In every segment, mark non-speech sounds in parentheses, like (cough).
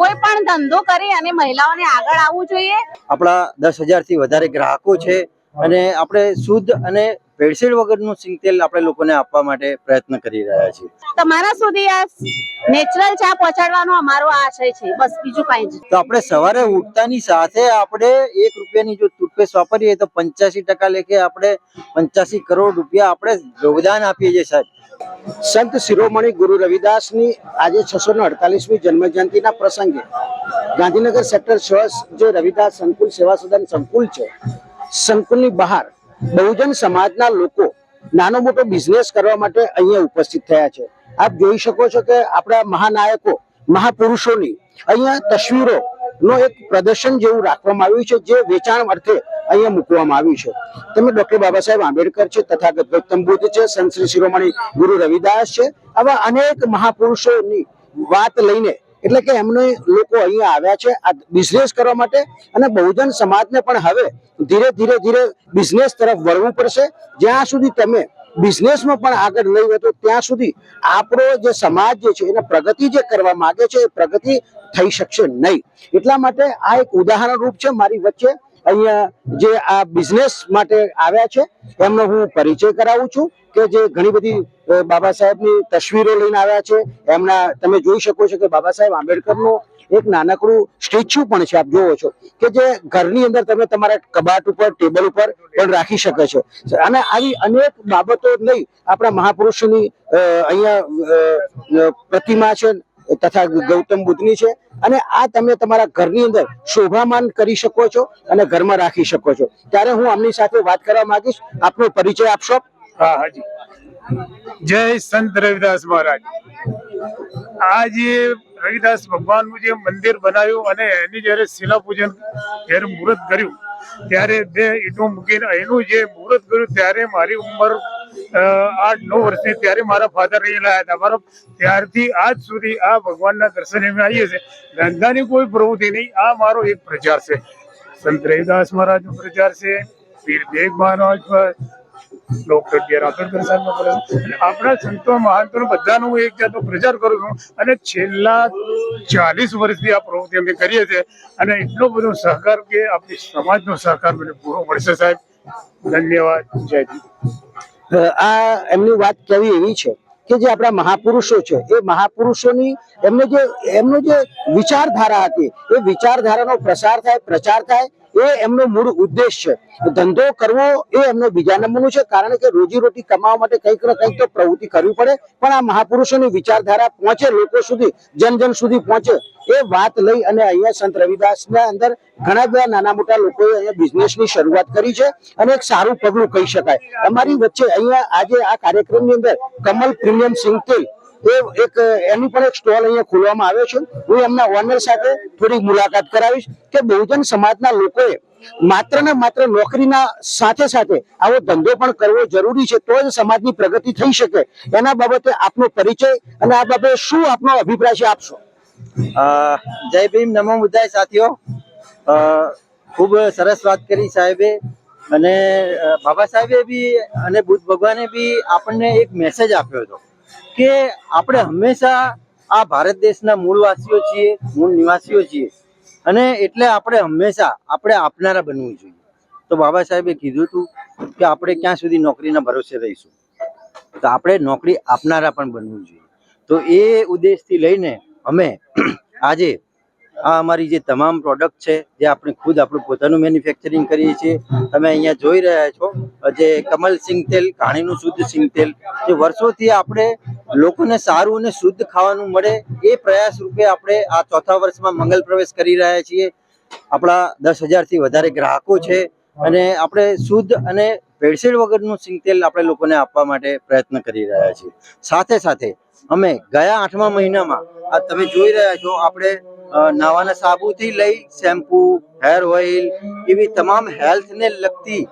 કોઈ પણ ધંધો કરી અને મહિલાઓને આગળ આવવું જોઈએ. આપણા દસ હજારથી વધારે ગ્રાહકો છે અને આપણે શુદ્ધ અને ભેળસેળ વગરનું સિંગતેલ આપણે લોકોને આપવા માટે પ્રયત્ન કરી રહ્યા છીએ. તમારા સુધી આ નેચરલ ચા પહોંચાડવાનો અમારો આશય છે. બસ બીજું કઈ જ. તો આપણે સવારે ઉઠતાની સાથે આપણે એક રૂપિયાની જો ટૂથપેસ્ટ વાપરીએ તો પંચ્યાસી ટકા લેખે આપણે પંચ્યાસી કરોડ રૂપિયા આપણે યોગદાન આપીએ છીએ સાહેબ. સંત શિરોમણી ગુરુ રવિદાસની આજે છસો ને અડતાલીસમી જન્મ જયંતિના પ્રસંગે ગાંધીનગર સેક્ટર છ જે રવિદાસ સંકુલ સેવા સદન સંકુલ છે, સંકુલની બહાર બહુજન સમાજના લોકો નાનો મોટો બિઝનેસ કરવા માટે અહીંયા ઉપસ્થિત થયા છે. આપ જોઈ શકો છો કે આપણા મહાનાયકો, મહાપુરુષોની અહીંયા તસવીરો નો એક પ્રદર્શન જેવું રાખવામાં આવ્યું છે, જે વેચાણ અર્થે અહીંયા મૂકવામાં આવ્યું છે. તમે ડોક્ટર બાબા સાહેબ આંબેડકર છે તથાગત ગૌતમ બુદ્ધ છે, સંત શ્રી શિરોમણી ગુરુ રવિદાસ છે, આવા અનેક મહાપુરુષોની વાત લઈને, એટલે કે એમને લોકો અહીંયા આવ્યા છે, આ બિઝનેસ કરવા માટે, અને બહુજન સમાજને પણ હવે ધીરે ધીરે ધીરે બિઝનેસ તરફ વળવું પડશે. જ્યાં સુધી તમે બિઝનેસમાં પણ આગળ લઈ વધો, ત્યાં સુધી આપણો જે સમાજ જે છે, એને પ્રગતિ જે કરવા માંગે છે, એ પ્રગતિ થઈ શકશે નહીં. એટલા માટે આ એક ઉદાહરણ રૂપ છે મારી વચ્ચે. અહીંયા જે આ બિઝનેસ માટે આવ્યા છે, એમનો હું પરિચય કરાવું છું કે જે ઘણી બધી બાબા સાહેબની તસવીરો લઈને આવ્યા છે. એમના તમે જોઈ શકો છો કે બાબા સાહેબ આંબેડકરનું એક નાનકડું સ્ટેચ્યુ પણ છે, આપ જોવો છો કે જે ઘરની અંદર તમે તમારા કબાટ ઉપર, ટેબલ ઉપર પણ રાખી શકે છો. અને આવી અનેક બાબતો લઈ આપણા મહાપુરુષોની અહીંયા પ્રતિમા છે તથા ગૌતમ બુદ્ધની છે. અને આ તમે તમારા ઘરની અંદર શોભામાન કરી શકો છો અને ઘરમાં રાખી શકો છો. ત્યારે હું આમની સાથે વાત કરવા માંગીશ. આપનો પરિચય આપશો? હા, હાજી. જય સંત રવિદાસ મહારાજ. આજે રવિદાસ ભગવાનનું જે મંદિર બનાવ્યું અને એની જ્યારે શિલા પૂજન જ્યારે મુહૂર્ત કર્યું, ત્યારે બે ઈટો મૂકીને એનું જે મુહૂર્ત કર્યું, ત્યારે મારી ઉંમર આઠ, નવ વર્ષની ત્યારે મારા ફાધર રહેલા હતા. મારો ત્યારથી આજ સુધી આ ભગવાનના દર્શને અમે આવીએ છીએ. ધંધાની કોઈ પ્રવૃત્તિ નહીં. આ મારો એક પ્રચાર છે. સંત રવિદાસ મહારાજનો પ્રચાર છે. Pir Dev Maharaj doctor B R Ambedkar સાહેબનો પ્રચાર. આપણા સંતો મહાંતો બધાનો હું એક જાતનો પ્રચાર કરું છું. અને છેલ્લા ચાલીસ વર્ષથી આ પ્રવૃત્તિ અમે કરીએ છીએ. અને એટલો બધો સહકાર કે આપણી સમાજનો સહકાર મને પૂરો મળશે સાહેબ. ધન્યવાદ. જય આ એમની વાત કેવી એવી છે કે જે આપણા મહાપુરુષો છે, એ મહાપુરુષોની એમને જે, એમનો જે વિચારધારા હતી, એ વિચારધારાનો પ્રસાર થાય, પ્રચાર થાય એ એમનો મૂળ ઉદ્દેશ છે. ધંધો કરવો એ એમનો બીજા નંબરનું છે. કારણ કે રોજીરોટી કમાવા માટે કંઈક ને કંઈક તો પ્રવૃત્તિ કરવી પડે. પણ આ મહાપુરુષોની વિચારધારા પહોંચે, લોકો સુધી, જન જન સુધી પહોંચે. એ વાત લઈ અને અહીંયા સંત રવિદાસના અંદર ઘણા બધા નાના મોટા લોકોએ અહીંયા બિઝનેસની શરૂઆત કરી છે અને એક સારું પગલું કહી શકાય. અમારી વચ્ચે અહીંયા આજે આ કાર્યક્રમની અંદર કમલ પ્રીમિયમ સિંગતેલ એ એક, એની પણ એક સ્ટોલ અહીંયા ખોલવામાં આવ્યો છે. હું એમના ઓનર સાથે થોડી મુલાકાત કરાવીશ કે બહુજન સમાજના લોકોએ માત્ર ને માત્ર નોકરીના સાથે સાથે આવો ધંધો પણ કરવો જરૂરી છે, તો જ સમાજની પ્રગતિ થઈ શકે. એના બાબતે આપનો પરિચય અને આ બાબતે શું આપનો અભિપ્રાય છે આપશો જય ભીમ, નમો બુદ્ધાય સાથીઓ. ખૂબ સરસ વાત કરી સાહેબે. અને બાબા સાહેબે બી અને બુદ્ધ ભગવાને બી આપણને એક મેસેજ આપ્યો હતો. કે આપણે હંમેશા આ ભારત દેશના મૂળવાસીઓ છીએ, મૂળ નિવાસીઓ છીએ. અને એટલે આપણે હંમેશા આપણે આપનારા બનવું જોઈએ. તો બાબા સાહેબે કીધું હતું કે આપણે ક્યાં સુધી નોકરીના ભરોસે રહીશું? તો આપણે નોકરી આપનારા પણ બનવું જોઈએ. તો એ ઉદ્દેશથી લઈને અમે (clears throat) આજે આ અમારી જે તમામ પ્રોડક્ટ છે, જે આપણે ખુદ આપણું પોતાનું મેન્યુફેક્ચરિંગ કરીએ છીએ, તમે અહીંયા જોઈ રહ્યા છો. જે કમલ સિંગ તેલ, ઘાણીનું શુદ્ધ સિંગ તેલ, જે વર્ષોથી આપણે લોકોને સારું અને શુદ્ધ ખાવાનું મળે એ પ્રયાસ રૂપે આપણે આ ચોથા વર્ષમાં મંગલ પ્રવેશ કરી રહ્યા છીએ. આપણા દસ હજારથી વધારે ગ્રાહકો છે અને આપણે શુદ્ધ અને ભેળસેળ વગરનું સિંગ તેલ આપણે લોકોને આપવા માટે પ્રયત્ન કરી રહ્યા છીએ. સાથે સાથે અમે ગયા આઠમા મહિનામાં, આ તમે જોઈ રહ્યા છો, આપણે નાવાના સાબુથી લઈ શેમ્પુ, હેર ઓઇલ, એવી તમામ હેલ્થને લગતી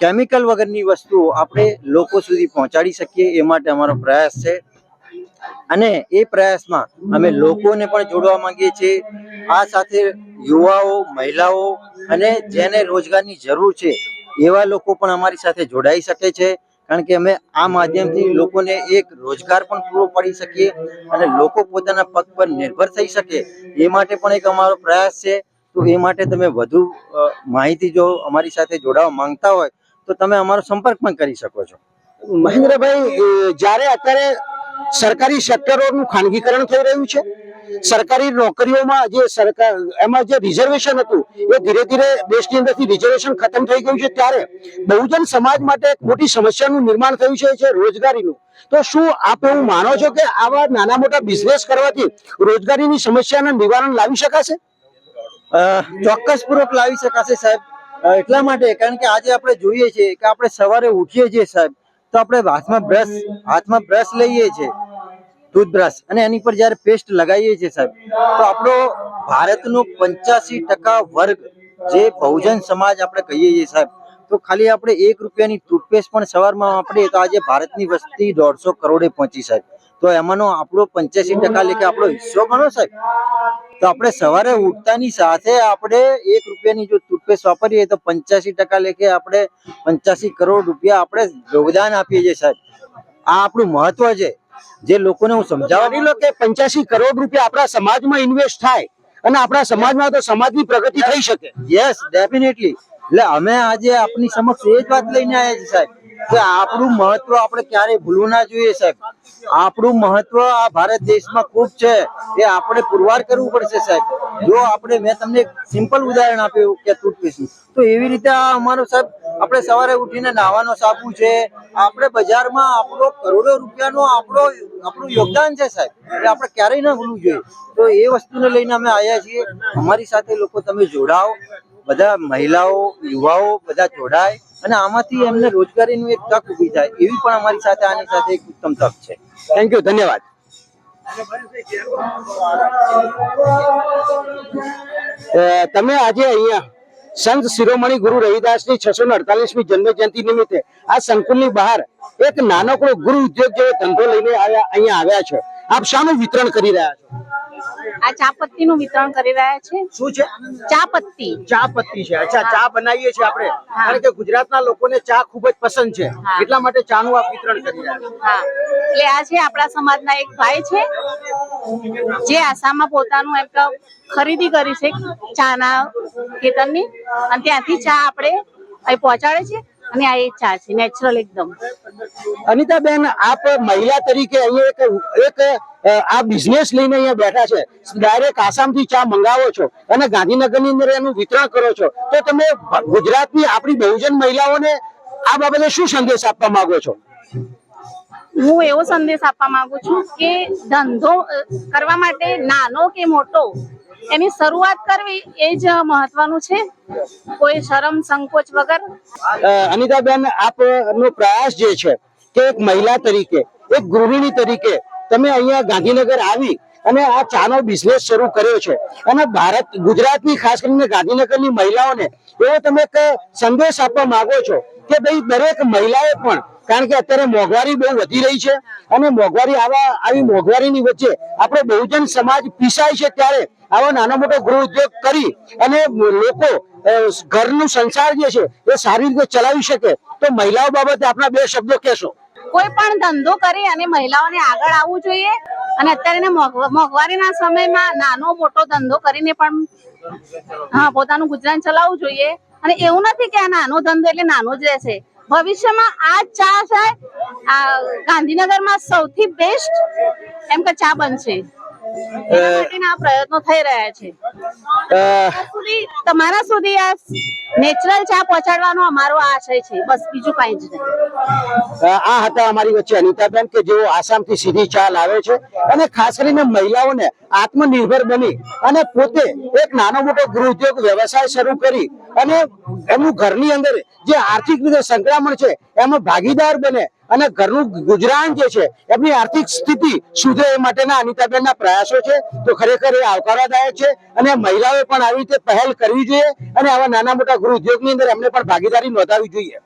કેમિકલ વગરની વસ્તુઓ આપણે લોકો સુધી પહોંચાડી શકીએ એ માટે અમારો પ્રયાસ છે. અને એ પ્રયાસમાં અમે લોકોને પણ જોડવા માંગીએ છીએ. આ સાથે યુવાઓ, મહિલાઓ અને જેને રોજગારની જરૂર છે, એવા લોકો પણ અમારી સાથે જોડાઈ શકે છે. કારણ કે અમે આ માધ્યમથી લોકોને એક રોજગાર પણ પૂરો પાડી શકીએ અને લોકો પોતાના પગ પર નિર્ભર થઈ શકે એ માટે પણ એક અમારો પ્રયાસ છે. તો એ માટે તમે વધુ માહિતી જો અમારી સાથે જોડાવા માંગતા હોય તો તમે અમારો સંપર્ક પણ કરી શકો છો. મહેન્દ્રભાઈ જ્યારે અત્યારે સરકારી સેક્ટરોનું ખાનગીકરણ થઈ રહ્યું છે સરકારી નોકરીઓમાં જે સરકાર એમાં જે રિઝર્વેશન હતું એ ધીરે ધીરે દેશની અંદરથી રિઝર્વેશન ખતમ થઈ ગયું છે. ત્યારે બહુજન સમાજ માટે એક મોટી સમસ્યાનું નિર્માણ થયું છે રોજગારીનું. તો શું આપ એવું માનો છો કે આવા નાના મોટા બિઝનેસ કરવાથી રોજગારીની સમસ્યાનું નિવારણ લાવી શકાશે? ચોક્કસપૂર્વક લાવી શકાશે સાહેબ. એટલા માટે, કારણ કે આજે આપણે જોઈએ છીએ કે આપણે સવારે ઉઠીએ છીએ સાહેબ, તો આપણે હાથમાં બ્રશ હાથમાં બ્રશ લઈએ છીએ ટૂથબ્રશ અને એની પર જ્યારે પેસ્ટ લગાવીએ છીએ સાહેબ, તો આપણો ભારતનો પંચ્યાસી ટકા વર્ગ જે બહુજન સમાજ આપણે કહીએ છીએ સાહેબ, તો ખાલી આપણે એક રૂપિયાની ટૂથપેસ્ટ પણ સવારમાં વાપરીએ તો આજે ભારતની વસ્તી દોઢસો કરોડે પહોંચી સાહેબ, તો એમાંનો આપણો પંચ્યાસી ટકા લેખે આપણો હિસ્સો ગણો સાહેબ? તો આપણે સવારે ઉઠતાની સાથે આપણે એક રૂપિયાની જો ટૂથપેસ્ટ વાપરીએ તો પંચ્યાસી ટકા લેખે આપણે પંચ્યાસી કરોડ રૂપિયા આપણે યોગદાન આપીએ છીએ સાહેબ. આ આપણું મહત્વ છે. જે લોકોને હું સમજાવવા નહીં લો કે પંચ્યાસી કરોડ રૂપિયા આપણા સમાજમાં ઇન્વેસ્ટ થાય અને આપણા સમાજમાં તો સમાજની પ્રગતિ થઈ શકે. યસ ડેફિનેટલી એટલે અમે આજે આપની સમક્ષ એ જ વાત લઈને આવ્યા છીએ સાહેબ. કે આપણું મહત્વ આપણે ક્યારેય ભૂલવું ના જોઈએ સાહેબ. આપણું મહત્વ આ ભારત દેશમાં ખૂબ છે, એ આપણે પુરવાર કરવું પડશે સાહેબ. જો આપણે, મેં તમને સિમ્પલ ઉદાહરણ આપ્યું કે ટૂથપેસ્ટનું તો એવી રીતે આ અમારો સાહેબ, આપણે સવારે ઉઠીને નાવાનો સાબુ છે, આપણે બજારમાં આપણો કરોડો રૂપિયાનો આપણો, આપણું યોગદાન છે સાહેબ. એ આપણે ક્યારેય ના ભૂલવું જોઈએ. તો એ વસ્તુને લઈને અમે આવ્યા છીએ. અમારી સાથે લોકો તમે જોડાઓ. બધા મહિલાઓ, યુવાઓ બધા જોડાય અને આમાંથી એમને રોજગારીનું એક તક ઊભી થાય. એવી પણ અમારી સાથે આની સાથે એક ઉત્તમ તક છે. થેન્ક યુ ધન્યવાદ. તમે આજે અહીંયા સંત શિરોમણી ગુરુ રવિદાસની છસો ને અડતાલીસમી જન્મ જયંતિ નિમિત્તે આ સંકુલની બહાર એક નાનકડો ગુરુ ઉદ્યોગ જેવો ધંધો લઈને આવ્યા અહીંયા આવ્યા છો. આપ શાનું વિતરણ કરી રહ્યા છો. આ ચા પત્તી નું વિતરણ કરી રહ્યા છે. શું છે? ચા પત્તી ચા પત્તી છે. અચ્છા ચા બનાવીએ છીએ આપણે. કારણ કે ગુજરાતના લોકોને ચા ખૂબ જ પસંદ છે. એટલા માટે ચાનું આ વિતરણ કરી રહ્યા છે. હા. એટલે આ છે આપણા સમાજના એક ભાઈ છે જે આસામમાં પોતાનું એમ ખરીદી કરી છે ચાના ખેતરની. અને ત્યાંથી ચા આપણે અહીં પહોંચાડે છે. અને આ એ છે નેચરલ એકદમ. અનિતાબેન, આપ મહિલા તરીકે અહીંયા એક આ બિઝનેસ લઈને અહીંયા બેઠા છે. ડાયરેક્ટ આસામથી ચા મંગાવો છો અને ગાંધીનગરની અંદર એનું વિતરણ કરો છો. તો તમે ગુજરાતની આપણી બહુજન મહિલાઓને આ બાબતે શું સંદેશ આપવા માંગો છો? હું એવો સંદેશ આપવા માંગુ છું કે ધંધો કરવા માટે નાનો કે મોટો, એની શરૂઆત કરવી એ જ મહત્વનું છે. કોઈ શરમ, સંકોચ વગર. અનિતાબેન, આપનો પ્રયાસ જે છે કે એક મહિલા તરીકે, એક ગૃહિણી તરીકે તમે અહીંયા ગાંધીનગર આવી અને આ ચાનો બિઝનેસ શરૂ કર્યો છે. અને ભારત, ગુજરાતની ખાસ કરીને ગાંધીનગરની મહિલાઓને એવો તમે એક સંદેશ આપવા માંગો છો કે ભાઈ દરેક મહિલાએ પણ કારણ કે અત્યારે મોંઘવારી બહુ વધી રહી છે અને મોંઘવારી આવા, આવી મોંઘવારીની વચ્ચે આપણે બહુજન સમાજ પીસાય છે ત્યારે આવો નાનો મોટો ગૃહ ઉદ્યોગ કરી અને લોકો ઘરનું સંસાર જે છે એ સારી રીતે ચલાવી શકે. તો મહિલાઓ બાબતે આપણા બે શબ્દો કહેશો. કોઈ પણ ધંધો કરી અને મહિલાઓને આગળ આવવું જોઈએ અને અત્યારે મોંઘ- મોંઘવારીના સમયમાં નાનો મોટો ધંધો કરીને પણ, હા, પોતાનું ગુજરાન ચલાવવું જોઈએ. અને એવું નથી કે આ નાનો ધંધો એટલે નાનો જ રહેશે. ભવિષ્યમાં આ ચા છે ગાંધીનગરમાં સૌથી બેસ્ટ એમ કે ચા બનશે. એના માટેના આ પ્રયત્નો થઈ રહ્યા છે. તમારા સુધી આ નેચરલ ચા પહોંચાડવાનો અમારો આશય છે. બસ બીજું કઈ જ નહીં. આ હતા અમારી વચ્ચે અનિતાબેન કે જેઓ આસામથી સીધી ચા લાવે છે અને ખાસ કરીને મહિલાઓને આત્મનિર્ભર બની અને પોતે એક નાનો મોટો ગૃહ ઉદ્યોગ વ્યવસાય શરૂ કરી અને એમનું ઘરની અંદર જે આર્થિક રીતે સંક્રમણ છે એમાં ભાગીદાર બને અને ઘરનું ગુજરાન જે છે, એમની આર્થિક સ્થિતિ સુધરે એ માટેના અનિતાબેનના પ્રયાસો છે. તો ખરેખર એ આવકારદાયક છે અને મહિલાઓએ પણ આવી રીતે પહેલ કરવી જોઈએ અને આવા નાના મોટા ગૃહ ઉદ્યોગની અંદર એમને પણ ભાગીદારી નોંધાવી જોઈએ.